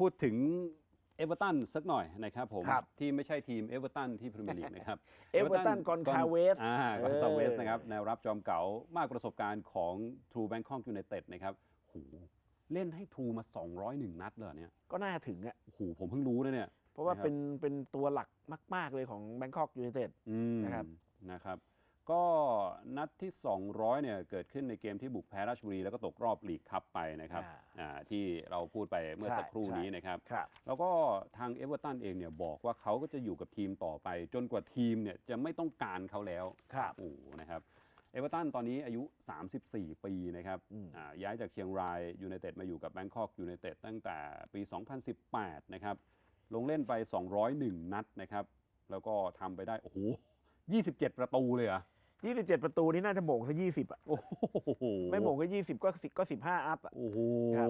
พูดถึงเอเวอร์ตันสักหน่อยนะครับผม ครับ ที่ไม่ใช่ทีมเอเวอร์ตันที่พรีเมียร์ลีกนะครับ Everton Goncalves อ่าเอกออนซาเวสนะครับแนวรับจอมเก๋ามากประสบการณ์ของ True Bangkok United นะครับโหเล่นให้ True มา 201 นัดเลยเหรอเนี่ยก็น่าถึงอะโอ้โหผมเพิ่งรู้นะเนี่ยเพราะว่านะครับเป็นเป็นตัวหลักมาก ๆ เลยของ Bangkok United อืมนะครับนะครับ ก็นัดที่ 200เนี่ยเกิดขึ้นในเกมที่บุกแพ้ราชบุรี แล้วก็ตกรอบลีกคัพไปนะครับอ่าอ่าที่เราพูดไปเมื่อใช่สักครู่ใช่นี้นะครับครับ แล้วก็ทางเอเวอร์ตันเองเนี่ยบอกว่าเขาก็จะอยู่กับทีมต่อไป จนกว่าทีมเนี่ยจะไม่ต้องการเขาแล้วครับโอ้โหนะครับเอเวอร์ตันตอนนี้อายุ 34 ปีนะครับอ่าย้ายจากเชียงรายยูไนเต็ดมาอยู่กับแบงคอกยูไนเต็ดตั้งแต่ปี 2018 นะครับ ลงเล่นไป 201 นัดนะครับ แล้วก็ทำไปได้ โอ้โห 27 ประตูเลย เหรอะ27ประตูนี่น่าจะโบกซะ20อะ โอ้โหไม่โบกก็20ก็10ก็15อัพอะ โอ้โหครับ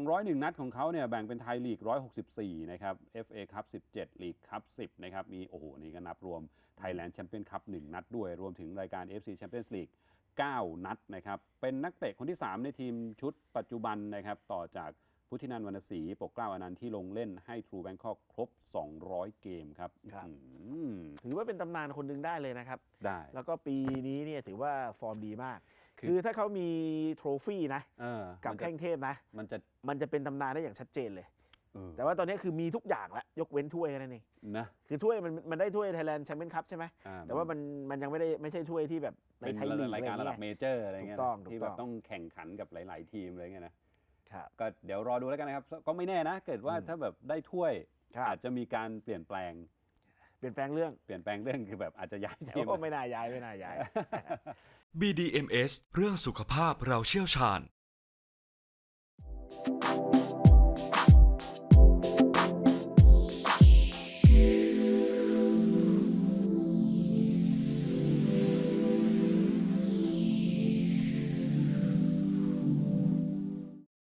201นัดของเขาเนี่ยแบ่งเป็นไทยลีก 164 นะครับ FA คัพ17 ลีกคัพ10 นะครับ มีโอ้โห นี่ก็นับรวม Thailand Champion Cup 1นัดด้วย รวมถึงรายการ FC Champions League 9 นัดนะครับ เป็นนักเตะคนที่ 3 ในทีมชุดปัจจุบันนะครับ ต่อจาก พุทธินันท์วรรณศรีปกเกล้าอนันต์ที่ลงเล่นให้ True Bangkok ครบ 200 เกมครับครับ อืม ถือว่าเป็นตำนานคนหนึ่งได้เลยนะครับ ได้ แล้วก็ปีนี้เนี่ยถือว่าฟอร์มดีมาก คือคือถ้าเขามีโทรฟี่นะ เออกับมันจะแข้งเทพนะ มันจะมันจะเป็นตำนานได้อย่างชัดเจนเลย เออแต่ว่าตอนนี้คือมีทุกอย่างแล้วยกเว้นถ้วยแค่นั้นเองนะคือถ้วยมันมันได้ถ้วยไทยแลนด์แชมเปี้ยนคัพใช่ไหมอ่แต่ว่ามันมันยังไม่ได้ไม่ใช่ถ้วยที่แบบในเป็นไทยลีกรายการระดับอะเมไเงี้ยเจอร์อะไรเงี้ยถูกต้องนะถูกที่แบบต้อง ต้องแข่งขันกับหลาย ๆ ทีมอะไรเงี้ยนะ ครับก็เดี๋ยวรอดูแล้วกันนะครับ ก็ไม่แน่นะ เกิดว่าถ้าแบบได้ถ้วยครับ อาจจะมีการเปลี่ยนแปลง เปลี่ยนแปลงเรื่องเปลี่ยนแปลงเรื่องคือแบบอาจจะย้ายแต่ทีม ว่าไม่น่าย้ายไม่น่าย้าย BDMS เรื่องสุขภาพเราเชี่ยวชาญ